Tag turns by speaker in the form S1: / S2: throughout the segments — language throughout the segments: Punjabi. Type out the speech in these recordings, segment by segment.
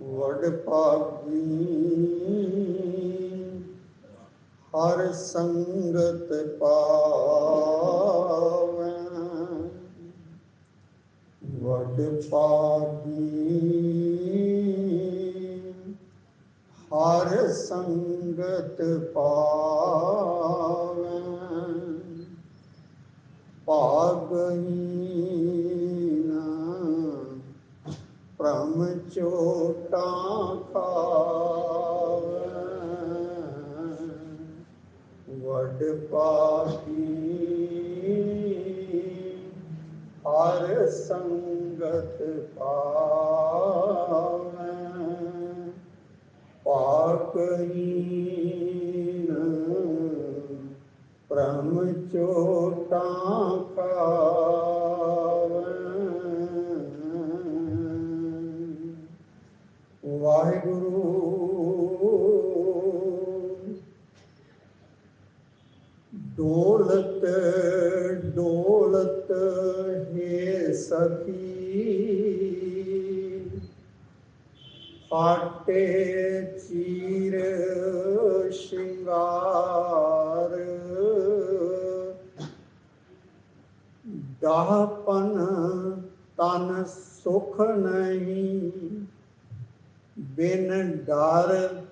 S1: ਵਡ ਭਾਗੀ। ਹਰ ਸੰਗਤ ਪਾਵੈ। ਵਡ ਭਾਗੀ। ਹਰ ਸੰਗਤ ਪਾਵੈ। ਭਾਗਹੀਨ ਭ੍ਰਮ ਚੋਟਾਂ ਖਾਵੈ। ਵਡ ਪਾਪੀ ਹਰ ਸੰਗਤ ਪਾਵੈ। ਪਾਕਹੀਨ ਭ੍ਰਮ ਚੋਟਾਂ ਸ਼ਿੰਗਾਰ ਦਾਹਪਨ ਤਨ ਸੁਖ ਨਹੀਂ, ਬਿਨ ਡਰ,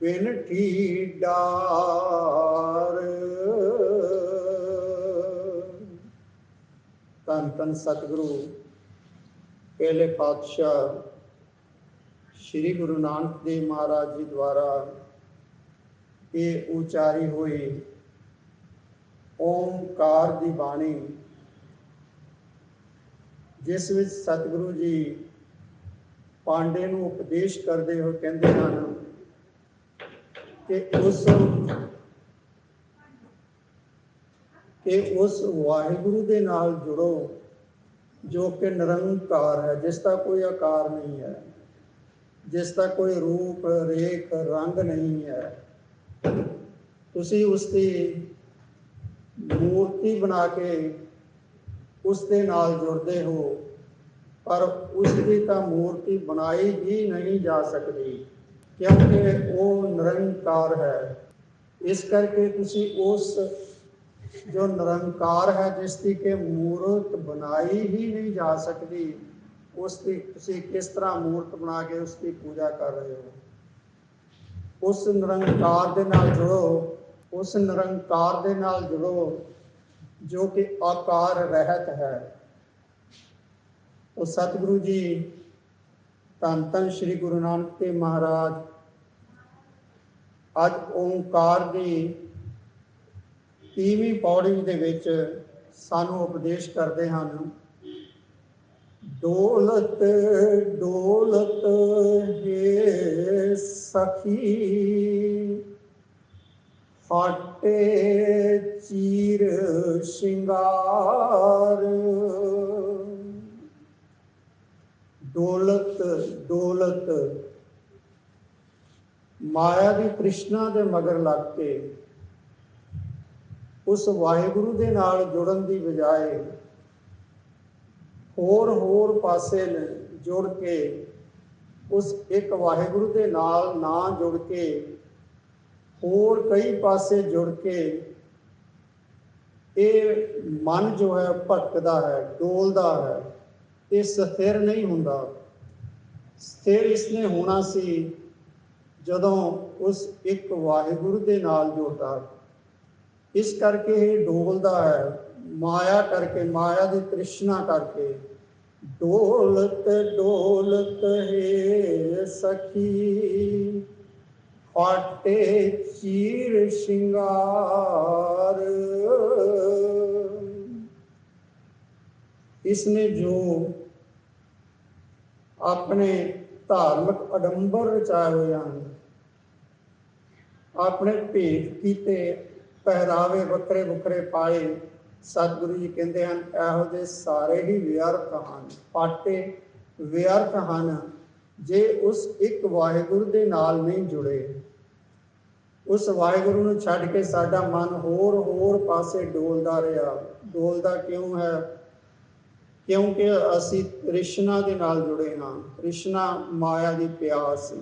S1: ਬਿਨ ਢੀਡਾਰ। ਤਨ ਤਨ ਸਤਿਗੁਰੂ, ਪਹਿਲੇ ਪਾਤਸ਼ਾਹ, ਸ੍ਰੀ ਗੁਰੂ ਨਾਨਕ ਦੇਵ ਮਹਾਰਾਜ ਜੀ ਦੁਆਰਾ ਇਹ ਉਚਾਰੀ ਹੋਈ ਓਮਕਾਰ ਦੀ ਬਾਣੀ, ਜਿਸ ਵਿੱਚ ਸਤਿਗੁਰੂ ਜੀ ਪਾਂਡੇ ਨੂੰ ਉਪਦੇਸ਼ ਕਰਦੇ ਹੋਏ ਕਹਿੰਦੇ ਹਨ ਕਿ ਉਸ ਕਿ ਉਸ ਵਾਹਿਗੁਰੂ ਦੇ ਨਾਲ ਜੁੜੋ, ਜੋ ਕਿ ਨਿਰੰਕਾਰ ਹੈ, ਜਿਸ ਦਾ ਕੋਈ ਆਕਾਰ ਨਹੀਂ ਹੈ, ਜਿਸ ਦਾ ਕੋਈ ਰੂਪ, ਰੇਖ, ਰੰਗ ਨਹੀਂ ਹੈ। ਤੁਸੀਂ ਉਸ ਦੀ ਮੂਰਤੀ ਬਣਾ ਕੇ ਉਸ ਦੇ ਨਾਲ ਜੁੜਦੇ ਹੋ, ਪਰ ਉਸ ਦੀ ਤਾਂ ਮੂਰਤੀ ਬਣਾਈ ਹੀ ਨਹੀਂ ਜਾ ਸਕਦੀ, ਕਿਉਂਕਿ ਉਹ ਨਿਰੰਕਾਰ ਹੈ। ਇਸ ਕਰਕੇ ਤੁਸੀਂ ਉਸ ਜੋ ਨਿਰੰਕਾਰ ਹੈ, ਜਿਸ ਦੀ ਕਿ ਮੂਰਤ ਬਣਾਈ ਹੀ ਨਹੀਂ ਜਾ ਸਕਦੀ ਉਸ ਦੀ ਤੁਸੀਂ ਕਿਸ ਤਰ੍ਹਾਂ ਮੂਰਤ ਬਣਾ ਕੇ ਉਸ ਦੀ ਪੂਜਾ ਕਰ ਰਹੇ ਹੋ? ਉਸ ਨਿਰੰਕਾਰ ਦੇ ਨਾਲ ਜੁੜੋ, ਉਸ ਨਿਰੰਕਾਰ ਦੇ ਨਾਲ ਜੁੜੋ, ਜੋ ਕਿ ਆਕਾਰ ਰਹਿਤ ਹੈ। ਉਹ ਸਤਿਗੁਰੂ ਜੀ, ਧੰਨ ਧੰਨ ਸ੍ਰੀ ਗੁਰੂ ਨਾਨਕ ਦੇਵ ਮਹਾਰਾਜ, ਅੱਜ ਓੰਕਾਰ ਦੀ ਤੀਵੀਂ ਪੌੜੀ ਦੇ ਵਿੱਚ ਸਾਨੂੰ ਉਪਦੇਸ਼ ਕਰਦੇ ਹਨ। ਡੋਲਤ ਡੋਲਤ ਜੇ ਸਖੀ। ਫਾਟੇ ਚੀਰ ਸ਼ਿੰਗਾਰ। ਡੋਲਤ ਡੋਲਤ। ਮਾਇਆ ਦੀ ਕ੍ਰਿਸ਼ਨਾ ਦੇ ਮਗਰ ਲੱਗ ਕੇ ਉਸ ਵਾਹਿਗੁਰੂ ਦੇ ਨਾਲ ਜੁੜਨ ਦੀ ਬਜਾਏ ਹੋਰ ਹੋਰ ਪਾਸੇ ਨ- ਜੁੜ ਕੇ ਉਸ ਇੱਕ ਵਾਹਿਗੁਰੂ ਦੇ ਨਾਲ ਨਾ ਜੁੜ ਕੇ, ਹੋਰ ਕਈ ਪਾਸੇ ਜੁੜ ਕੇ ਇਹ ਮਨ ਜੋ ਹੈ ਭਟਕਦਾ ਹੈ, ਡੋਲਦਾ ਹੈ, ਇਹ ਸਥਿਰ ਨਹੀਂ ਹੁੰਦਾ। ਸਥਿਰ ਇਸਨੇ ਹੋਣਾ ਸੀ ਜਦੋਂ ਉਸ ਇੱਕ ਵਾਹਿਗੁਰੂ ਦੇ ਨਾਲ ਜੁੜਦਾ। ਇਸ ਕਰਕੇ ਇਹ ਡੋਲਦਾ ਹੈ ਮਾਇਆ ਕਰਕੇ ਮਾਇਆ ਦੀ ਤ੍ਰਿਸ਼ਨਾ ਕਰਕੇ ਡੋਲਤ ਡੋਲਤ ਹੈ ਸਖੀ ਫਾਟੇ ਚੀਰ ਸ਼ਿੰਗਾਰ ਇਸਨੇ ਜੋ ਆਪਣੇ ਧਾਰਮਿਕ ਅਡੰਬਰ ਰਚਾਏ ਹੋਏ ਹਨ ਆਪਣੇ ਭੇਖ ਕੀਤੇ ਪਹਿਰਾਵੇ ਵੱਖਰੇ ਵੱਖਰੇ ਪਾਏ ਸਤਿਗੁਰੂ ਜੀ ਕਹਿੰਦੇ ਹਨ, ਇਹੋ ਜਿਹੇ ਸਾਰੇ ਹੀ ਵਿਅਰਥ ਹਨ, ਪਾਟੇ ਵਿਅਰਥ ਹਨ, ਜੇ ਉਸ ਇੱਕ ਵਾਹਿਗੁਰੂ ਦੇ ਨਾਲ ਨਹੀਂ ਜੁੜੇ। ਉਸ ਵਾਹਿਗੁਰੂ ਨੂੰ ਛੱਡ ਕੇ ਸਾਡਾ ਮਨ ਹੋਰ ਹੋਰ ਪਾਸੇ ਡੋਲਦਾ ਰਿਹਾ। ਡੋਲਦਾ ਕਿਉਂ ਹੈ? ਕਿਉਂਕਿ ਅਸੀਂ ਕ੍ਰਿਸ਼ਨਾ ਦੇ ਨਾਲ ਜੁੜੇ ਹਾਂ। ਕ੍ਰਿਸ਼ਨਾ ਮਾਇਆ ਦੀ ਪਿਆਸ ਸੀ।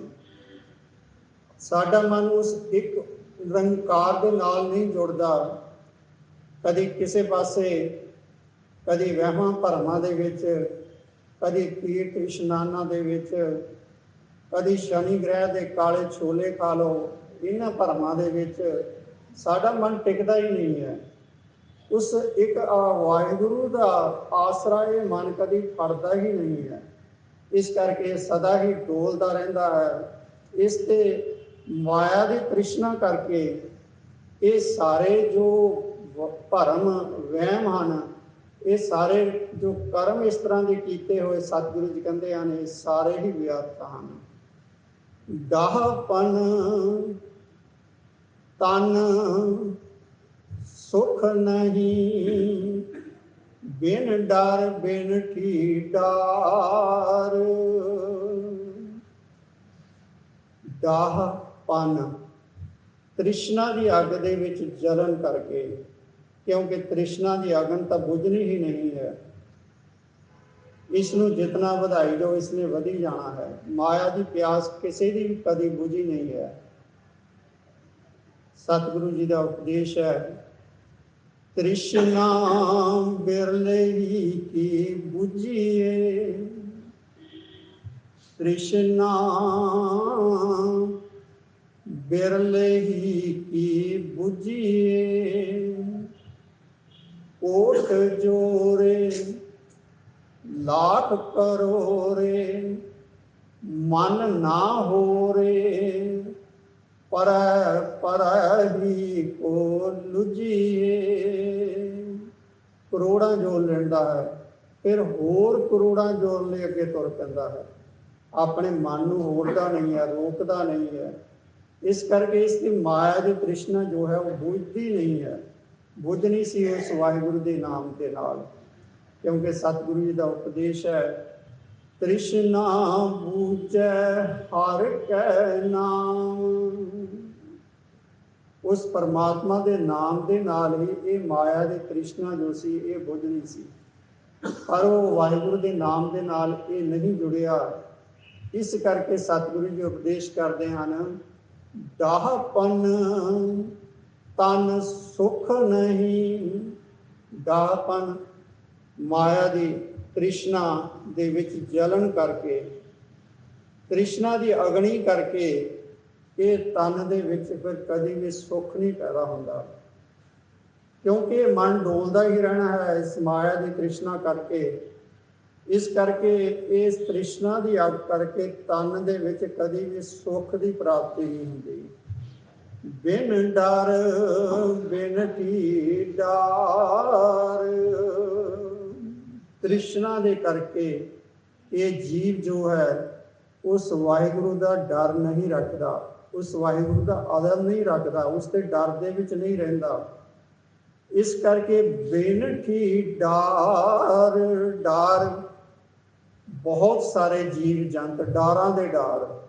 S1: ਸਾਡਾ ਮਨ ਉਸ ਇੱਕ ਨਿਰੰਕਾਰ ਦੇ ਨਾਲ ਨਹੀਂ ਜੁੜਦਾ। ਕਦੀ ਕਿਸੇ ਪਾਸੇ, ਕਦੀ ਵਹਿਮਾਂ ਭਰਮਾਂ ਦੇ ਵਿੱਚ, ਕਦੀ ਤੀਰਥ ਇਸ਼ਨਾਨਾਂ ਦੇ ਵਿੱਚ, ਕਦੀ ਸ਼ਨੀ ਗ੍ਰਹਿ ਦੇ ਕਾਲੇ ਛੋਲੇ ਖਾ ਲਓ, ਇਹਨਾਂ ਭਰਮਾਂ ਦੇ ਵਿੱਚ ਸਾਡਾ ਮਨ ਟਿਕਦਾ ਹੀ ਨਹੀਂ ਹੈ। ਉਸ ਇੱਕ ਵਾਹਿਗੁਰੂ ਦਾ ਆਸਰਾ ਇਹ ਮਨ ਕਦੀ ਫੜਦਾ ਹੀ ਨਹੀਂ ਹੈ। ਇਸ ਕਰਕੇ ਸਦਾ ਹੀ ਡੋਲਦਾ ਰਹਿੰਦਾ ਹੈ। ਇਸ ਤੇ ਮਾਇਆ ਦੀ ਤ੍ਰਿਸ਼ਨਾ ਕਰਕੇ ਇਹ ਸਾਰੇ ਜੋ ਭਰਮ, ਵਹਿਮ ਹਨ। ਇਹ ਸਾਰੇ ਜੋ ਕਰਮ ਇਸ ਤਰ੍ਹਾਂ ਦੇ ਕੀਤੇ ਹੋਏ ਸਤਿਗੁਰੂ ਜੀ ਕਹਿੰਦੇ ਹਨ, ਇਹ ਸਾਰੇ ਹੀ ਵਿਅਰਥ ਹਨ। ਦਾਹਪਨ ਤਨ ਸੁਖ ਨਹੀਂ। ਬਿਨ ਡਰ, ਬਿਨ ਠੀਡਾਰ। ਦਾਹਪਨ ਤ੍ਰਿਸ਼ਨਾ ਦੀ ਅੱਗ ਦੇ ਵਿੱਚ ਜਲਨ ਕਰਕੇ ਕਿਉਂਕਿ ਤ੍ਰਿਸ਼ਨਾ ਦੀ ਅਗਨ ਤਾਂ ਬੁਝਣੀ ਹੀ ਨਹੀਂ ਹੈ। ਇਸ ਨੂੰ ਜਿਤਨਾ ਵਧਾਈ ਦਿਓ ਇਸ ਨੇ ਵਧੀ ਜਾਣਾ ਹੈ। ਮਾਇਆ ਦੀ ਪਿਆਸ ਕਿਸੇ ਦੀ ਵੀ ਕਦੀ ਬੁਝੀ ਨਹੀਂ ਹੈ। ਸਤਿਗੁਰੂ ਜੀ ਦਾ ਉਪਦੇਸ਼ ਹੈ, ਤ੍ਰਿਸ਼ਨਾ ਬਿਰਲੇ ਹੀ ਕੀ ਬੁਝੀਏ। ਤ੍ਰਿਸ਼ਨਾ ਬਿਰਲੇ ਹੀ ਕੀ ਬੁਝੀਏ। ਕੋਟ ਜੋਰੇ ਲਾਖ ਕਰੋਰੇ, ਮਨ ਨਾ ਹੋਰੇ, ਪਰ ਪਰ ਹੀ ਕੋ ਲੁਜੀਏ ਕਰੋੜਾਂ ਜੋੜ ਲੈਂਦਾ ਹੈ, ਫਿਰ ਹੋਰ ਕਰੋੜਾਂ ਜੋੜ ਲਈ ਅੱਗੇ ਤੁਰ ਪੈਂਦਾ ਹੈ। ਆਪਣੇ ਮਨ ਨੂੰ ਹੋੜਦਾ ਨਹੀਂ ਹੈ, ਰੋਕਦਾ ਨਹੀਂ ਹੈ। ਇਸ ਕਰਕੇ ਇਸ ਦੀ ਮਾਇਆ ਦੀ ਤ੍ਰਿਸ਼ਨਾ ਜੋ ਹੈ ਉਹ ਬੁਝਦੀ ਨਹੀਂ ਹੈ। ਬੁਝਣੀ ਸੀ ਉਸ ਵਾਹਿਗੁਰੂ ਦੇ ਨਾਮ ਦੇ ਨਾਲ, ਕਿਉਂਕਿ ਸਤਿਗੁਰੂ ਜੀ ਦਾ ਉਪਦੇਸ਼ ਹੈ, ਤ੍ਰਿਸ਼ਨਾ ਬੂਝੈ ਹਰ ਕੈ ਨਾਮ। ਉਸ ਪਰਮਾਤਮਾ ਦੇ ਨਾਮ ਦੇ ਨਾਲ ਹੀ ਇਹ ਮਾਇਆ ਦੇ ਤ੍ਰਿਸ਼ਨਾ ਜੋ ਸੀ, ਇਹ ਬੁਝਣੀ ਸੀ। ਪਰ ਉਹ ਵਾਹਿਗੁਰੂ ਦੇ ਨਾਮ ਦੇ ਨਾਲ ਇਹ ਨਹੀਂ ਜੁੜਿਆ। ਇਸ ਕਰਕੇ ਸਤਿਗੁਰੂ ਜੀ ਉਪਦੇਸ਼ ਕਰਦੇ ਹਨ, ਦਾਹਪਨ ਤਨ ਸੁਖ ਨਹੀਂ ਦਾਹਪਨ ਮਾਇਆ ਦੀ ਤ੍ਰਿਸ਼ਨਾ ਦੇ ਵਿੱਚ ਜਲਣ ਕਰਕੇ, ਤ੍ਰਿਸ਼ਨਾ ਦੀ ਅਗਨੀ ਕਰਕੇ ਇਹ ਤਨ ਦੇ ਵਿੱਚ ਫਿਰ ਕਦੀ ਵੀ ਸੁੱਖ ਨਹੀਂ ਪੈਦਾ ਹੁੰਦਾ। ਕਿਉਂਕਿ ਇਹ ਮਨ ਡੋਲਦਾ ਹੀ ਰਹਿਣਾ ਹੈ ਇਸ ਮਾਇਆ ਦੀ ਤ੍ਰਿਸ਼ਨਾ ਕਰਕੇ। ਇਸ ਕਰਕੇ ਇਸ ਤ੍ਰਿਸ਼ਨਾ ਦੀ ਅਗ ਕਰਕੇ ਤਨ ਦੇ ਵਿੱਚ ਕਦੀ ਵੀ ਸੁੱਖ ਦੀ ਪ੍ਰਾਪਤੀ ਨਹੀਂ ਹੁੰਦੀ। ਬਿਨ ਡਰ, ਬਿਨ ਡਾਰ ਤ੍ਰਿਸ਼ਨਾ ਦੇ ਕਰਕੇ ਇਹ ਜੀਵ ਜੋ ਹੈ, ਉਸ ਵਾਹਿਗੁਰੂ ਦਾ ਡਰ ਨਹੀਂ ਰੱਖਦਾ, ਉਸ ਵਾਹਿਗੁਰੂ ਦਾ ਆਦਰ ਨਹੀਂ ਰੱਖਦਾ, ਉਸ ਤੇ ਡਰ ਦੇ ਵਿੱਚ ਨਹੀਂ ਰਹਿੰਦਾ। ਇਸ ਕਰਕੇ ਬੇਨਠੀ ਡਾਰ ਡਰ, ਬਹੁਤ ਸਾਰੇ ਜੀਵ ਜੰਤ ਡਾਰਾਂ ਦੇ ਡਾਰ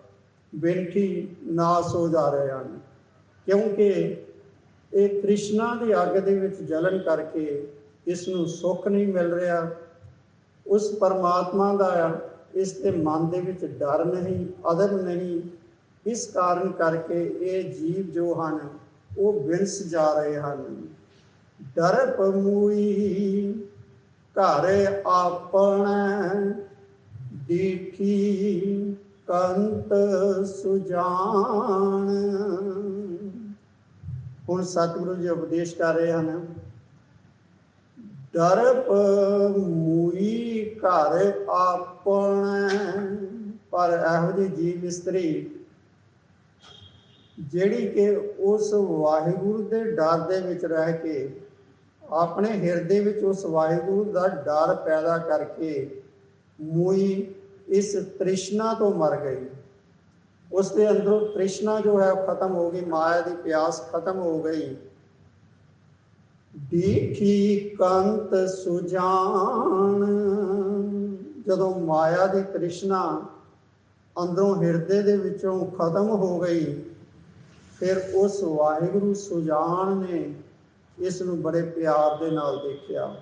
S1: ਬੇਨਠੀ ਨਾਸ ਹੋ ਜਾ ਰਹੇ ਹਨ। ਕਿਉਂਕਿ ਇਹ ਕ੍ਰਿਸ਼ਨਾ ਦੀ ਅੱਗ ਦੇ ਵਿੱਚ ਜਲਣ ਕਰਕੇ ਇਸ ਨੂੰ ਸੁੱਖ ਨਹੀਂ ਮਿਲ ਰਿਹਾ। ਉਸ ਪਰਮਾਤਮਾ ਦਾ ਇਸ ਦੇ ਮਨ ਦੇ ਵਿੱਚ ਡਰ ਨਹੀਂ, ਅਦਬ ਨਹੀਂ। ਇਸ ਕਾਰਨ ਕਰਕੇ ਇਹ ਜੀਵ ਜੋ ਹਨ, ਉਹ ਵਿੰਸ ਜਾ ਰਹੇ ਹਨ। ਡਰਪ ਪਮੂਈ ਘਰ ਆਪਣ ਦੀਠੀ ਕੰਤ ਸੁਜਾਨ। ਹੁਣ ਸਤਿਗੁਰੂ ਜੀ ਉਪਦੇਸ਼ ਕਰ ਰਹੇ ਹਨ। ਦਰਪ ਮੂਈ ਘਰ ਆਪਣ, ਪਰ ਇਹੋ ਜਿਹੀ ਜੀਵ ਇਸਤਰੀ ਜਿਹੜੀ ਕਿ ਉਸ ਵਾਹਿਗੁਰੂ ਦੇ ਡਰ ਦੇ ਵਿੱਚ ਰਹਿ ਕੇ, ਆਪਣੇ ਹਿਰਦੇ ਵਿੱਚ ਉਸ ਵਾਹਿਗੁਰੂ ਦਾ ਡਰ ਪੈਦਾ ਕਰਕੇ ਮੂਈ ਇਸ ਤ੍ਰਿਸ਼ਨਾ ਤੋਂ ਮਰ ਗਈ। ਉਸ ਦੇ ਅੰਦਰੋਂ ਤ੍ਰਿਸ਼ਨਾ ਜੋ ਹੈ ਉਹ ਖਤਮ ਹੋ ਗਈ, ਮਾਇਆ ਦੀ ਪਿਆਸ ਖਤਮ ਹੋ ਗਈ। ਦੀਠੀ ਕੰਤ ਸੁਜਾਨ। ਜਦੋਂ ਮਾਇਆ ਦੀ ਤ੍ਰਿਸ਼ਨਾ ਅੰਦਰੋਂ ਹਿਰਦੇ ਦੇ ਵਿੱਚੋਂ ਖਤਮ ਹੋ ਗਈ, ਫਿਰ ਉਸ ਵਾਹਿਗੁਰੂ ਸੁਜਾਨ ਨੇ ਇਸ ਨੂੰ ਬੜੇ ਪਿਆਰ ਦੇ ਨਾਲ ਦੇਖਿਆ।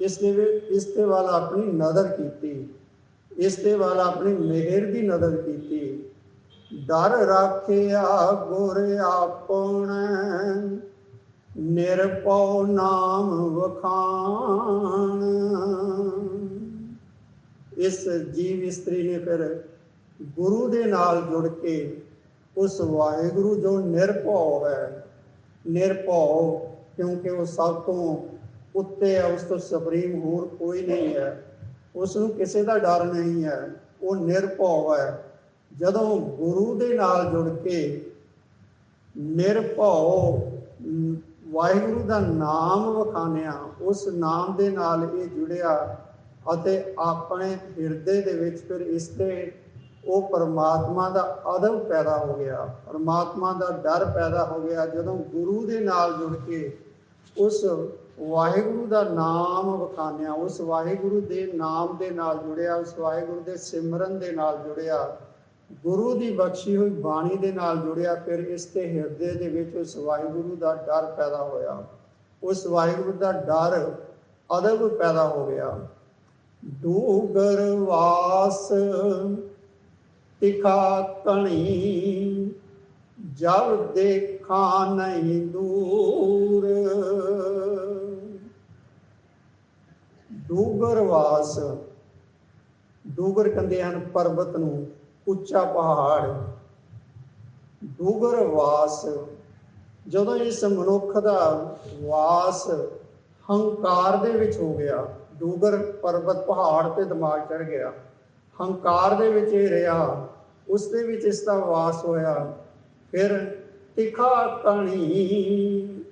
S1: ਇਸ ਦੇ ਇਸ ਤੇ ਵੱਲ ਆਪਣੀ ਨਜ਼ਰ ਕੀਤੀ। ਇਸ ਤੇ ਵੱਲ ਆਪਣੀ ਮਿਹਰ ਦੀ ਨਜ਼ਰ ਕੀਤੀ। ਡਰ ਰਾਖਿਆ ਗੁਰ ਆਪਣ, ਨਿਰਭਉ ਨਾਮ ਵਖਾਣ। ਇਸ ਜੀਵ ਇਸਤਰੀ ਨੇ ਫਿਰ ਗੁਰੂ ਦੇ ਨਾਲ ਜੁੜ ਕੇ ਉਸ ਵਾਹਿਗੁਰੂ ਜੋ ਨਿਰਭਉ ਹੈ, ਨਿਰਭਉ ਕਿਉਂਕਿ ਉਹ ਸਭ ਤੋਂ ਉੱਤੇ ਹੈ, ਉਸ ਤੋਂ ਸੁਪਰੀਮ ਹੋਰ ਕੋਈ ਨਹੀਂ ਹੈ। ਉਸ ਨੂੰ ਕਿਸੇ ਦਾ ਡਰ ਨਹੀਂ ਹੈ, ਉਹ ਨਿਰਭਉ ਹੈ। ਜਦੋਂ ਗੁਰੂ ਦੇ ਨਾਲ ਜੁੜ ਕੇ ਨਿਰਭਉ ਵਾਹਿਗੁਰੂ ਦਾ ਨਾਮ ਵਖਾਣਿਆ, ਉਸ ਨਾਮ ਦੇ ਨਾਲ ਇਹ ਜੁੜਿਆ ਅਤੇ ਆਪਣੇ ਹਿਰਦੇ ਦੇ ਵਿੱਚ ਫਿਰ ਇਸ ਤੇ ਉਹ ਪਰਮਾਤਮਾ ਦਾ ਅਦਬ ਪੈਦਾ ਹੋ ਗਿਆ। ਪਰਮਾਤਮਾ ਦਾ ਡਰ ਪੈਦਾ ਹੋ ਗਿਆ। ਜਦੋਂ ਗੁਰੂ ਦੇ ਨਾਲ ਜੁੜ ਕੇ ਉਸ ਵਾਹਿਗੁਰੂ ਦਾ ਨਾਮ ਵਖਾਣਿਆ, ਉਸ ਵਾਹਿਗੁਰੂ ਦੇ ਨਾਮ ਦੇ ਨਾਲ ਜੁੜਿਆ, ਉਸ ਵਾਹਿਗੁਰੂ ਦੇ ਸਿਮਰਨ ਦੇ ਨਾਲ ਜੁੜਿਆ ਗੁਰੂ ਦੀ ਬਖਸ਼ੀ ਹੋਈ ਬਾਣੀ ਦੇ ਨਾਲ ਜੁੜਿਆ, ਫਿਰ ਇਸ ਤੇ ਹਿਰਦੇ ਦੇ ਵਿੱਚ ਉਸ ਵਾਹਿਗੁਰੂ ਦਾ ਡਰ ਪੈਦਾ ਹੋਇਆ। ਉਸ ਵਾਹਿਗੁਰੂ ਦਾ ਡਰ ਅਦਬ ਪੈਦਾ ਹੋ ਗਿਆ। ਡੂਗਰ ਵਾਸ ਤਿਖਾ ਕਣੀ ਜਬ ਦੇਖਾਂ ਨਹੀਂ ਦੂਰ। ਡੂਗਰ ਵਾਸ ਡੂਗਰ ਕਹਿੰਦੇ ਹਨ ਪਰਬਤ ਨੂੰ। ਉੱਚਾ ਪਹਾੜ, ਡੂਗਰ ਵਾਸ, ਜਦੋਂ ਇਸ ਮਨੁੱਖ ਦਾ ਵਾਸ ਹੰਕਾਰ ਦੇ ਵਿੱਚ ਹੋ ਗਿਆ, ਡੂਗਰ ਪਰਬਤ ਪਹਾੜ ਤੇ ਦਿਮਾਗ ਚੜ ਗਿਆ, ਹੰਕਾਰ ਦੇ ਵਿੱਚ ਇਹ ਰਿਹਾ, ਉਸ ਦੇ ਵਿੱਚ ਇਸ ਦਾ ਵਾਸ ਹੋਇਆ, ਫਿਰ ਤਿਖਾ ਕਣੀ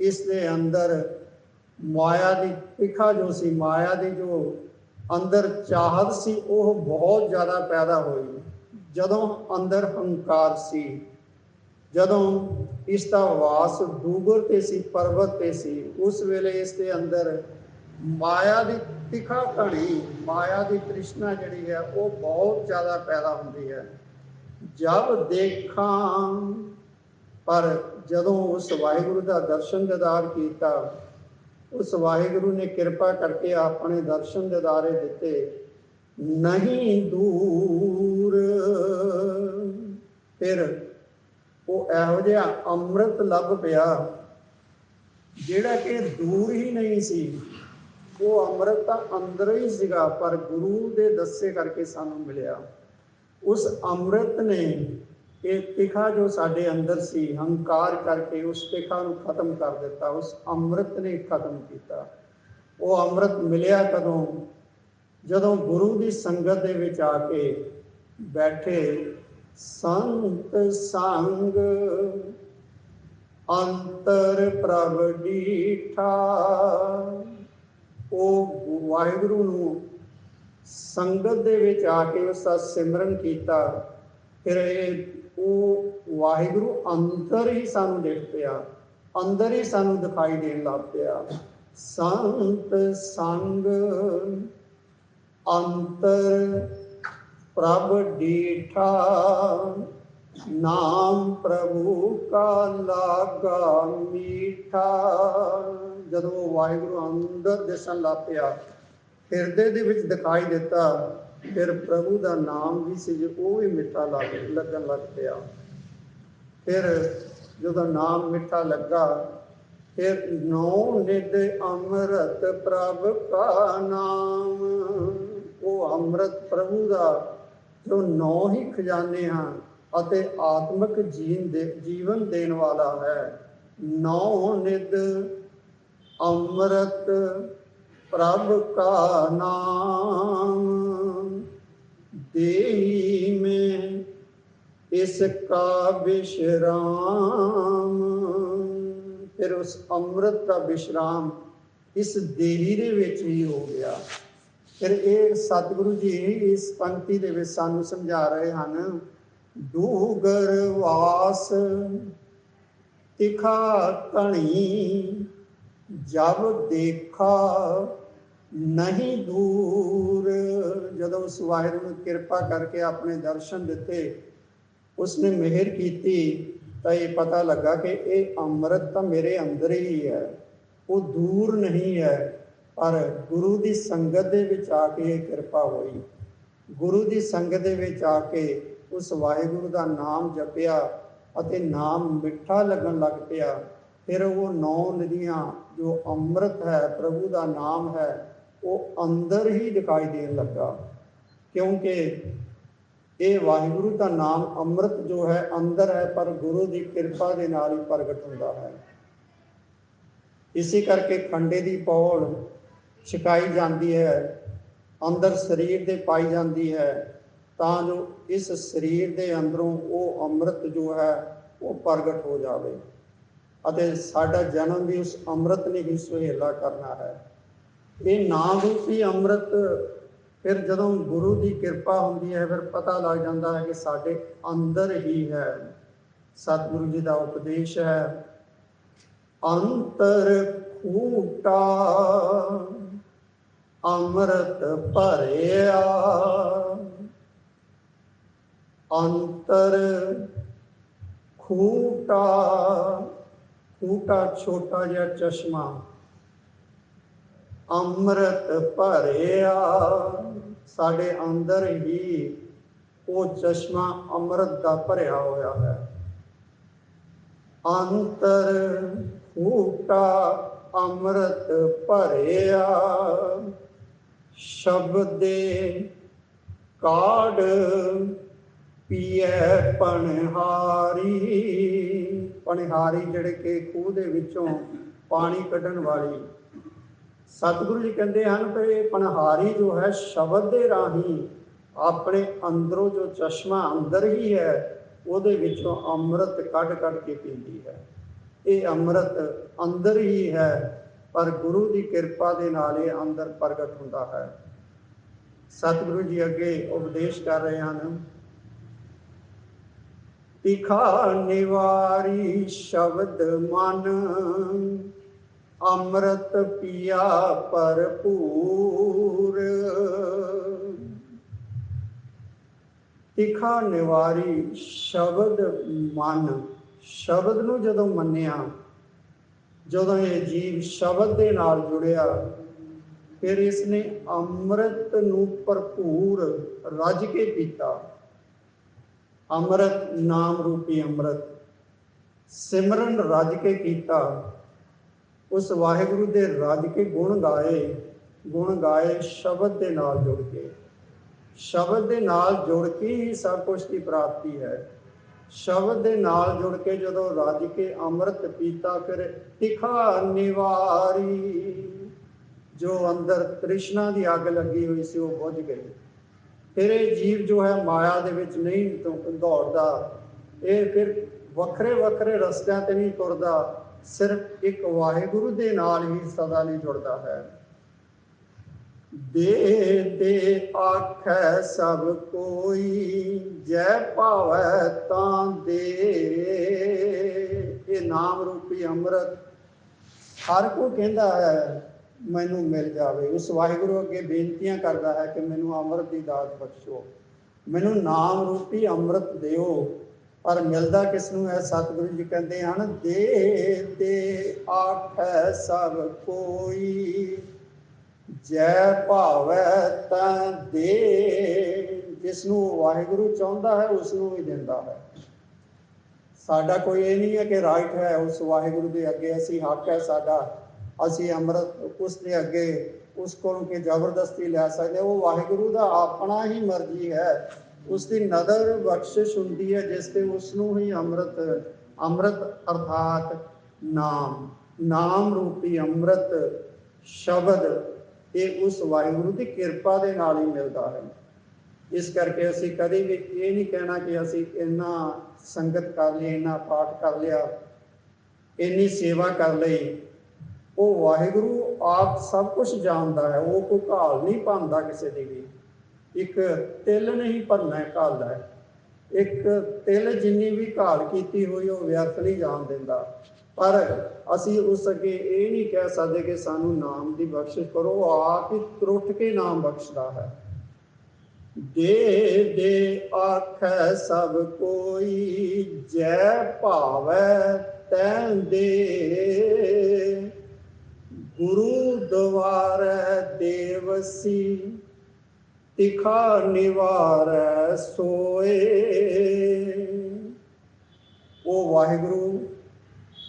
S1: ਇਸ ਦੇ ਅੰਦਰ ਮਾਇਆ ਦੀ, ਤਿਖਾ ਜੋ ਸੀ ਮਾਇਆ ਦੀ ਜੋ ਅੰਦਰ ਚਾਹਤ ਸੀ, ਉਹ ਬਹੁਤ ਜ਼ਿਆਦਾ ਪੈਦਾ ਹੋਈ। ਜਦੋਂ ਅੰਦਰ ਹੰਕਾਰ ਸੀ, ਜਦੋਂ ਇਸ ਦਾ ਵਾਸ ਡੂਗਰ ਤੇ ਸੀ, ਪਰਬਤ ਤੇ ਸੀ, ਉਸ ਵੇਲੇ ਇਸ ਦੇ ਅੰਦਰ ਮਾਇਆ ਦੀ ਤਿਖਾ ਘਣੀ ਮਾਇਆ ਦੀ ਤ੍ਰਿਸ਼ਨਾ ਜਿਹੜੀ ਹੈ, ਉਹ ਬਹੁਤ ਜ਼ਿਆਦਾ ਪੈਦਾ ਹੁੰਦੀ ਹੈ। ਜਬ ਦੇਖਾਂ, ਪਰ ਜਦੋਂ ਉਸ ਵਾਹਿਗੁਰੂ ਦਾ ਦਰਸ਼ਨ ਦਿਦਾਰ ਕੀਤਾ, ਉਸ ਵਾਹਿਗੁਰੂ ਨੇ ਕਿਰਪਾ ਕਰਕੇ ਆਪਣੇ ਦਰਸ਼ਨ ਦਿਦਾਰੇ ਦਿੱਤੇ, ਨਹੀਂ ਦੂਰ ਫਿਰ ਉਹ ਇਹੋ ਜਿਹਾ ਅੰਮ੍ਰਿਤ ਲੱਭ ਪਿਆ, ਜਿਹੜਾ ਕਿ ਦੂਰ ਹੀ ਨਹੀਂ ਸੀ। ਉਹ ਅੰਮ੍ਰਿਤ ਤਾਂ ਅੰਦਰ ਹੀ ਸੀਗਾ, ਪਰ ਗੁਰੂ ਦੇ ਦੱਸੇ ਕਰਕੇ ਸਾਨੂੰ ਮਿਲਿਆ। ਉਸ ਅੰਮ੍ਰਿਤ ਨੇ ਇਹ ਤਿਖਾ ਜੋ ਸਾਡੇ ਅੰਦਰ ਸੀ, ਹੰਕਾਰ ਕਰਕੇ ਉਸ ਤਿਖਾ ਨੂੰ ਖਤਮ ਕਰ ਦਿੱਤਾ। ਉਸ ਅੰਮ੍ਰਿਤ ਨੇ ਖਤਮ ਕੀਤਾ। ਉਹ ਅੰਮ੍ਰਿਤ ਮਿਲਿਆ ਕਦੋਂ? ਜਦੋਂ ਗੁਰੂ ਦੀ ਸੰਗਤ ਦੇ ਵਿੱਚ ਆ ਕੇ ਬੈਠੇ ਸੰਤ ਸੰਗ। ਅੰਤਰ ਪ੍ਰਭ ਡੀਠਾ। ਉਹ ਵਾਹਿਗੁਰੂ ਨੂੰ ਸੰਗਤ ਦੇ ਵਿੱਚ ਆ ਕੇ ਉਸ ਦਾ ਸਿਮਰਨ ਕੀਤਾ। ਫਿਰ ਇਹ ਉਹ ਵਾਹਿਗੁਰੂ ਅੰਦਰ ਹੀ ਸਾਨੂੰ ਦਿਖ ਪਿਆ। ਅੰਦਰ ਹੀ ਸਾਨੂੰ ਦਿਖਾਈ ਦੇਣ ਲੱਗ ਪਿਆ। ਸੰਤ ਸੰਗ। ਅੰਤਰ ਪ੍ਰਭ ਡੀਠਾ, ਨਾਮ ਪ੍ਰਭੂ ਕਾ ਲਾਗਾ ਮੀਠਾ। ਜਦੋਂ ਵਾਹਿਗੁਰੂ ਅੰਦਰ ਦਿਸਣ ਲੱਗ ਹਿਰਦੇ ਦੇ ਵਿੱਚ ਦਿਖਾਈ ਦਿੱਤਾ, ਫਿਰ ਪ੍ਰਭੂ ਦਾ ਨਾਮ ਵੀ ਸੀ ਉਹ ਵੀ ਮਿੱਠਾ ਲੱਗ ਲੱਗਣ ਲੱਗ ਪਿਆ। ਫਿਰ ਜਦੋਂ ਨਾਮ ਮਿੱਠਾ ਲੱਗਾ, ਫਿਰ ਨੌ ਨਿਦ ਅੰਮ੍ਰਿਤ ਪ੍ਰਭ ਕਾ ਨਾਮ, ਉਹ ਅੰਮ੍ਰਿਤ ਪ੍ਰਭੂ ਦਾ ਜੋ ਨੌ ਹੀ ਖਜ਼ਾਨੇ ਹਨ ਅਤੇ ਆਤਮਿਕ ਜੀਵਨ ਦੇ, ਜੀਵਨ ਦੇਣ ਵਾਲਾ ਹੈ। ਨੌ ਨਿਦ ਅੰਮ੍ਰਿਤ ਪ੍ਰਭ ਕਾ ਨਾਮ। ਦੇਹੀ ਮੈਂ ਇਸ ਕਾ ਵਿਸ਼ਰਾਮ ਫਿਰ ਉਸ ਅੰਮ੍ਰਿਤ ਦਾ ਵਿਸ਼ਰਾਮ ਇਸ ਦੇਹੀ ਦੇ ਵਿੱਚ ਹੀ ਹੋ ਗਿਆ। ਫਿਰ ਇਹ ਸਤਿਗੁਰੂ ਜੀ ਇਸ ਪੰਕਤੀ ਦੇ ਵਿੱਚ ਸਾਨੂੰ ਸਮਝਾ ਰਹੇ ਹਨ ਦੂਗਰ ਵਾਸ ਤਿਖਾ ਕਣੀ ਜਬ ਦੇਖਾ ਨਹੀਂ ਦੂਰ। ਜਦੋਂ ਉਸ ਵਾਹਿਗੁਰੂ ਨੇ ਕਿਰਪਾ ਕਰਕੇ ਆਪਣੇ ਦਰਸ਼ਨ ਦਿੱਤੇ, ਉਸਨੇ ਮਿਹਰ ਕੀਤੀ, ਤਾਂ ਇਹ ਪਤਾ ਲੱਗਾ ਕਿ ਇਹ ਅੰਮ੍ਰਿਤ ਤਾਂ ਮੇਰੇ ਅੰਦਰ ਹੀ ਹੈ, ਉਹ ਦੂਰ ਨਹੀਂ ਹੈ। ਪਰ ਗੁਰੂ ਦੀ ਸੰਗਤ ਦੇ ਵਿੱਚ ਆ ਕੇ ਇਹ ਕਿਰਪਾ ਹੋਈ। ਗੁਰੂ ਦੀ ਸੰਗਤ ਦੇ ਵਿੱਚ ਆ ਕੇ ਉਸ ਵਾਹਿਗੁਰੂ ਦਾ ਨਾਮ ਜਪਿਆ ਅਤੇ ਨਾਮ ਮਿੱਠਾ ਲੱਗਣ ਲੱਗ ਪਿਆ। ਫਿਰ ਉਹ ਨੌ ਨਦੀਆਂ ਜੋ ਅੰਮ੍ਰਿਤ ਹੈ, ਪ੍ਰਭੂ ਦਾ ਨਾਮ ਹੈ, ਉਹ ਅੰਦਰ ਹੀ ਦਿਖਾਈ ਦੇਣ ਲੱਗਾ। ਕਿਉਂਕਿ ਇਹ ਵਾਹਿਗੁਰੂ ਦਾ ਨਾਮ ਅੰਮ੍ਰਿਤ ਜੋ ਹੈ, ਅੰਦਰ ਹੈ, ਪਰ ਗੁਰੂ ਦੀ ਕਿਰਪਾ ਦੇ ਨਾਲ ਹੀ ਪ੍ਰਗਟ ਹੁੰਦਾ ਹੈ। ਇਸੇ ਕਰਕੇ ਖੰਡੇ ਦੀ ਪੌਲ ਛਕਾਈ ਜਾਂਦੀ ਹੈ, ਅੰਦਰ ਸਰੀਰ ਦੇ ਪਾਈ ਜਾਂਦੀ ਹੈ, ਤਾਂ ਜੋ ਇਸ ਸਰੀਰ ਦੇ ਅੰਦਰੋਂ ਉਹ ਅੰਮ੍ਰਿਤ ਜੋ ਹੈ, ਉਹ ਪ੍ਰਗਟ ਹੋ ਜਾਵੇ। ਅਤੇ ਸਾਡਾ ਜਨਮ ਵੀ ਉਸ ਅੰਮ੍ਰਿਤ ਨੇ ਹੀ ਸੁਹੇਲਾ ਕਰਨਾ ਹੈ। ਇਹ ਨਾਮ ਰੂਪੀ ਅੰਮ੍ਰਿਤ, ਫਿਰ ਜਦੋਂ ਗੁਰੂ ਦੀ ਕਿਰਪਾ ਹੁੰਦੀ ਹੈ, ਫਿਰ ਪਤਾ ਲੱਗ ਜਾਂਦਾ ਹੈ ਕਿ ਸਾਡੇ ਅੰਦਰ ਹੀ ਹੈ। ਸਤਿਗੁਰੂ ਜੀ ਦਾ ਉਪਦੇਸ਼ ਹੈ, ਅੰਤਰ ਖੂਟਾ। ਅੰਮ੍ਰਿਤ ਭਰਿਆ ਅੰਤਰ ਖੂਟਾ ਖੂਟਾ ਛੋਟਾ ਜਿਹਾ ਚਸ਼ਮਾ ਅੰਮ੍ਰਿਤ ਭਰਿਆ ਸਾਡੇ ਅੰਦਰ ਹੀ ਉਹ ਚਸ਼ਮਾ ਅੰਮ੍ਰਿਤ ਦਾ ਭਰਿਆ ਹੋਇਆ ਹੈ ਅੰਤਰ ਫੂਟਾ ਅੰਮ੍ਰਿਤ ਭਰਿਆ ਸ਼ਬਦ ਦੇ ਕਾੜ ਪੀਏ ਪਣਹਾਰੀ। ਪਣਹਾਰੀ ਜਿਹੜੇ ਕਿ ਖੂਹ ਦੇ ਵਿੱਚੋਂ ਪਾਣੀ ਕੱਢਣ ਵਾਲੀ। ਸਤਿਗੁਰੂ ਜੀ ਕਹਿੰਦੇ ਹਨ ਕਿ ਇਹ ਪਣਹਾਰੀ ਜੋ ਹੈ ਸ਼ਬਦ ਦੇ ਰਾਹੀਂ ਆਪਣੇ ਅੰਦਰੋਂ ਜੋ ਚਸ਼ਮਾ ਅੰਦਰ ਹੀ ਹੈ, ਉਹਦੇ ਵਿੱਚੋਂ ਅੰਮ੍ਰਿਤ ਕੱਢ ਕੱਢ ਕੇ ਪੀਂਦੀ ਹੈ। ਇਹ ਅੰਮ੍ਰਿਤ ਅੰਦਰ ਹੀ ਹੈ ਪਰ ਗੁਰੂ ਦੀ ਕਿਰਪਾ ਦੇ ਨਾਲ ਇਹ ਅੰਦਰ ਪ੍ਰਗਟ ਹੁੰਦਾ ਹੈ। ਸਤਿਗੁਰੂ ਜੀ ਅੱਗੇ ਉਪਦੇਸ਼ ਕਰ ਰਹੇ ਹਨ। ਤਿਖਾ ਨਿਵਾਰੀ ਸ਼ਬਦ ਮਨ, ਅੰਮ੍ਰਿਤ ਪੀਆ ਭਰਪੂਰ। ਤਿਖਾ ਨਿਵਾਰੀ ਸ਼ਬਦ ਮਨ, ਸ਼ਬਦ ਨੂੰ ਜਦੋਂ ਮੰਨਿਆ ਜਦੋਂ ਇਹ ਜੀਵ ਸ਼ਬਦ ਦੇ ਨਾਲ ਜੁੜਿਆ, ਫਿਰ ਇਸ ਨੇ ਅੰਮ੍ਰਿਤ ਨੂੰ ਭਰਪੂਰ ਰੱਜ ਕੇ ਪੀਤਾ। ਅੰਮ੍ਰਿਤ ਨਾਮ ਰੂਪੀ ਅੰਮ੍ਰਿਤ। ਸਿਮਰਨ ਰੱਜ ਕੇ ਕੀਤਾ। ਉਸ ਵਾਹਿਗੁਰੂ ਦੇ ਰੱਜ ਕੇ ਗੁਣ ਗਾਏ ਗੁਣ ਗਾਏ ਸ਼ਬਦ ਦੇ ਨਾਲ ਜੁੜ ਕੇ ਸ਼ਬਦ ਦੇ ਨਾਲ ਜੁੜ ਕੇ ਹੀ ਸਭ ਕੁਝ ਦੀ ਪ੍ਰਾਪਤੀ ਹੈ। ਸ਼ਬਦ ਦੇ ਨਾਲ ਜੁੜ ਕੇ ਜਦੋਂ ਰੱਜ ਕੇ ਅੰਮ੍ਰਿਤ ਪੀਤਾ, ਫਿਰ ਤਿਖਾ ਨਿਵਾਰੀ। ਜੋ ਅੰਦਰ ਤ੍ਰਿਸ਼ਨਾ ਦੀ ਅੱਗ ਲੱਗੀ ਹੋਈ ਸੀ, ਉਹ ਬੁਝ ਗਈ। ਫਿਰ ਇਹ ਜੀਵ ਜੋ ਹੈ, ਮਾਇਆ ਦੇ ਵਿੱਚ ਨਹੀਂ ਦੌ- ਦੌੜਦਾ। ਇਹ ਫਿਰ ਵੱਖਰੇ ਵੱਖਰੇ ਰਸਤਿਆਂ ਤੇ ਨਹੀਂ ਤੁਰਦਾ। ਸਿਰਫ ਇੱਕ ਵਾਹਿਗੁਰੂ ਦੇ ਨਾਲ ਹੀ ਸਦਾ ਲਈ ਜੁੜਦਾ ਹੈ। ਦੇ ਦੇ ਆਖੈ ਸਭ ਕੋਈ, ਜੈ ਭਾਵੈ ਤਾਂ ਦੇ ਇਹ ਨਾਮ ਰੂਪੀ ਅੰਮ੍ਰਿਤ ਹਰ ਕੋ ਕਹਿੰਦਾ ਹੈ, ਮੈਨੂੰ ਮਿਲ ਜਾਵੇ। ਉਸ ਵਾਹਿਗੁਰੂ ਅੱਗੇ ਬੇਨਤੀਆਂ ਕਰਦਾ ਹੈ ਕਿ ਮੈਨੂੰ ਅੰਮ੍ਰਿਤ ਦੀ ਦਾਤ ਬਖਸ਼ੋ। ਮੈਨੂੰ ਨਾਮ ਰੂਪੀ ਅੰਮ੍ਰਿਤ ਦਿਓ, ਪਰ ਮਿਲਦਾ ਕਿਸ ਨੂੰ ਹੈ? ਸਤਿਗੁਰੂ ਜੀ ਕਹਿੰਦੇ ਹਨ ਦੇ ਦੇ ਆਖੈ ਸਭ ਕੋਈ। ਜੈ ਭਾਵੈ ਤਾਂ ਦੇ ਜਿਸ ਨੂੰ ਵਾਹਿਗੁਰੂ ਚਾਹੁੰਦਾ ਹੈ ਉਸ ਨੂੰ ਹੀ ਦਿੰਦਾ ਹੈ। ਸਾਡਾ ਕੋਈ ਇਹ ਨਹੀਂ ਹੈ ਕਿ ਰਾਈਟ ਹੈ, ਉਸ ਵਾਹਿਗੁਰੂ ਦੇ ਅੱਗੇ ਅਸੀਂ ਹੱਕ ਹੈ, ਸਾਡਾ ਅਸੀਂ ਅੰਮ੍ਰਿਤ, ਉਸ ਦੇ ਅੱਗੇ ਉਸ ਕੋਲੋਂ ਕਿ ਜ਼ਬਰਦਸਤੀ ਲੈ ਸਕਦੇ ਉਹ ਵਾਹਿਗੁਰੂ ਦਾ ਆਪਣਾ ਹੀ ਮਰਜ਼ੀ ਹੈ। ਉਸ ਦੀ ਨਦਰ ਬਖਸ਼ਿਸ਼ ਹੁੰਦੀ ਹੈ, ਜਿਸ ਤੇ ਉਸ ਨੂੰ ਹੀ ਅੰਮ੍ਰਿਤ ਅੰਮ੍ਰਿਤ ਅਰਥਾਤ ਨਾਮ ਨਾਮ ਰੂਪੀ ਅੰਮ੍ਰਿਤ ਸ਼ਬਦ ਇਹ ਉਸ ਵਾਹਿਗੁਰੂ ਦੀ ਕਿਰਪਾ ਦੇ ਨਾਲ ਹੀ ਮਿਲਦਾ ਹੈ। ਇਸ ਕਰਕੇ ਅਸੀਂ ਕਦੇ ਵੀ ਇਹ ਨਹੀਂ ਕਹਿਣਾ ਕਿ ਅਸੀਂ ਇੰਨਾ ਸੰਗਤ ਕਰ ਲਈ, ਇੰਨਾ ਪਾਠ ਕਰ ਲਿਆ, ਇੰਨੀ ਸੇਵਾ ਕਰ ਲਈ। ਉਹ ਵਾਹਿਗੁਰੂ ਆਪ ਸਭ ਕੁਝ ਜਾਣਦਾ ਹੈ। ਉਹ ਕੋਈ ਘਾਲ ਨਹੀਂ ਪਾਉਂਦਾ ਕਿਸੇ ਦੀ ਵੀ। ਇੱਕ ਤਿਲ ਨਹੀਂ ਭਰਨਾ ਘਾਲਦਾ ਹੈ ਇੱਕ ਤਿਲ ਜਿੰਨੀ ਵੀ ਘਾਲ ਕੀਤੀ ਹੋਈ ਉਹ ਵਿਅਰਥ ਨਹੀਂ ਜਾਣ ਦਿੰਦਾ। ਪਰ ਅਸੀਂ ਉਸ ਅੱਗੇ ਇਹ ਨਹੀਂ ਕਹਿ ਸਕਦੇ ਕਿ ਸਾਨੂੰ ਨਾਮ ਦੀ ਬਖਸ਼ਿਸ਼ ਕਰੋ ਆਪ ਹੀ ਤਰੁੱਠ ਕੇ ਨਾਮ ਬਖਸ਼ਦਾ ਹੈ। ਦੇ ਦੇ ਆਖੈ ਸਭ ਕੋਈ, ਜੈ ਭਾਵੈ ਤੈਂ ਦੇ। ਗੁਰੂ ਦਵਾਰੈ ਦੇਵਸੀ, ਤਿਖਾ ਨਿਵਾਰੈ ਸੋਏ। ਉਹ ਵਾਹਿਗੁਰੂ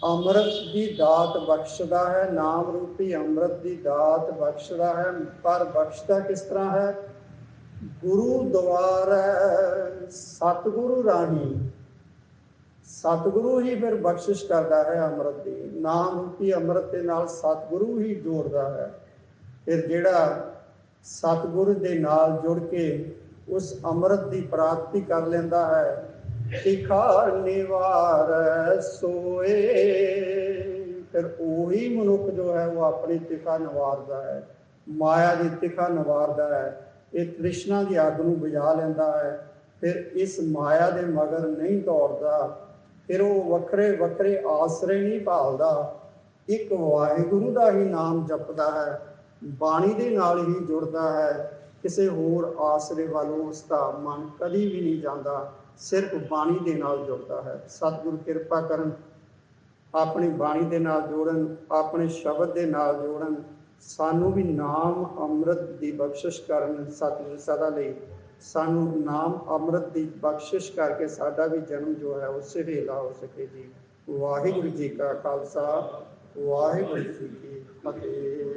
S1: ਅੰਮ੍ਰਿਤ ਦੀ ਦਾਤ ਬਖਸ਼ਦਾ ਹੈ, ਨਾਮ ਰੂਪੀ ਅੰਮ੍ਰਿਤ ਦੀ ਦਾਤ ਬਖਸ਼ਦਾ ਹੈ, ਪਰ ਬਖਸ਼ਦਾ ਕਿਸ ਤਰ੍ਹਾਂ ਹੈ? ਗੁਰੂ ਦਵਾਰੈ ਸਤਿਗੁਰੂ ਰਾਹੀਂ ਸਤਿਗੁਰੂ ਹੀ ਫਿਰ ਬਖਸ਼ਿਸ਼ ਕਰਦਾ ਹੈ ਅੰਮ੍ਰਿਤ ਦੀ। ਨਾਮ ਰੂਪੀ ਅੰਮ੍ਰਿਤ ਦੇ ਨਾਲ ਸਤਿਗੁਰੂ ਹੀ ਜੋੜਦਾ ਹੈ। ਫਿਰ ਜਿਹੜਾ ਸਤਿਗੁਰੂ ਦੇ ਨਾਲ ਜੁੜ ਕੇ ਉਸ ਅੰਮ੍ਰਿਤ ਦੀ ਪ੍ਰਾਪਤੀ ਕਰ ਲੈਂਦਾ ਹੈ ਤਿਖਾ ਨਿਵਾਰ ਸੋਏ। ਫਿਰ ਉਹੀ ਮਨੁੱਖ ਜੋ ਹੈ, ਉਹ ਆਪਣੀ ਤਿਖਾ ਨਿਵਾਰਦਾ ਹੈ। ਮਾਇਆ ਦੀ ਤਿਖਾ ਨਿਵਾਰਦਾ ਹੈ। ਇਹ ਤ੍ਰਿਸ਼ਨਾ ਦੀ ਅੱਗ ਨੂੰ ਬੁਝਾ ਲੈਂਦਾ ਹੈ। ਫਿਰ ਇਸ ਮਾਇਆ ਦੇ ਮਗਰ ਨਹੀਂ ਦੌੜਦਾ। ਫਿਰ ਉਹ ਵੱਖਰੇ ਵੱਖਰੇ ਆਸਰੇ ਨਹੀਂ ਭਾਲਦਾ। ਇੱਕ ਵਾਹਿਗੁਰੂ ਦਾ ਹੀ ਨਾਮ ਜਪਦਾ ਹੈ। ਬਾਣੀ ਦੇ ਨਾਲ ਹੀ ਜੁੜਦਾ ਹੈ। ਕਿਸੇ ਹੋਰ ਆਸਰੇ ਵੱਲੋਂ ਉਸ ਦਾ ਮਨ ਕਦੀ ਵੀ ਨਹੀਂ ਜਾਂਦਾ। ਸਿਰਫ ਬਾਣੀ ਦੇ ਨਾਲ ਜੁੜਦਾ ਹੈ। ਸਤਿਗੁਰ ਕਿਰਪਾ ਕਰਨ, ਆਪਣੀ ਬਾਣੀ ਦੇ ਨਾਲ ਜੋੜਨ, ਆਪਣੇ ਸ਼ਬਦ ਦੇ ਨਾਲ ਜੋੜਨ, ਸਾਨੂੰ ਵੀ ਨਾਮ ਅੰਮ੍ਰਿਤ ਦੀ ਬਖਸ਼ਿਸ਼ ਕਰਨ ਸਤਿਗੁਰ ਸਦਾ ਲਈ। ਸਾਨੂੰ ਨਾਮ ਅੰਮ੍ਰਿਤ ਦੀ ਬਖਸ਼ਿਸ਼ ਕਰਕੇ ਸਾਡਾ ਵੀ ਜਨਮ ਜੋ ਹੈ ਉਹ ਵੇਲਾ ਹੋ ਸਕੇ ਜੀ। ਵਾਹਿਗੁਰੂ ਜੀ ਕਾ ਖਾਲਸਾ, ਵਾਹਿਗੁਰੂ ਜੀ ਕੀ ਫਤਿਹ।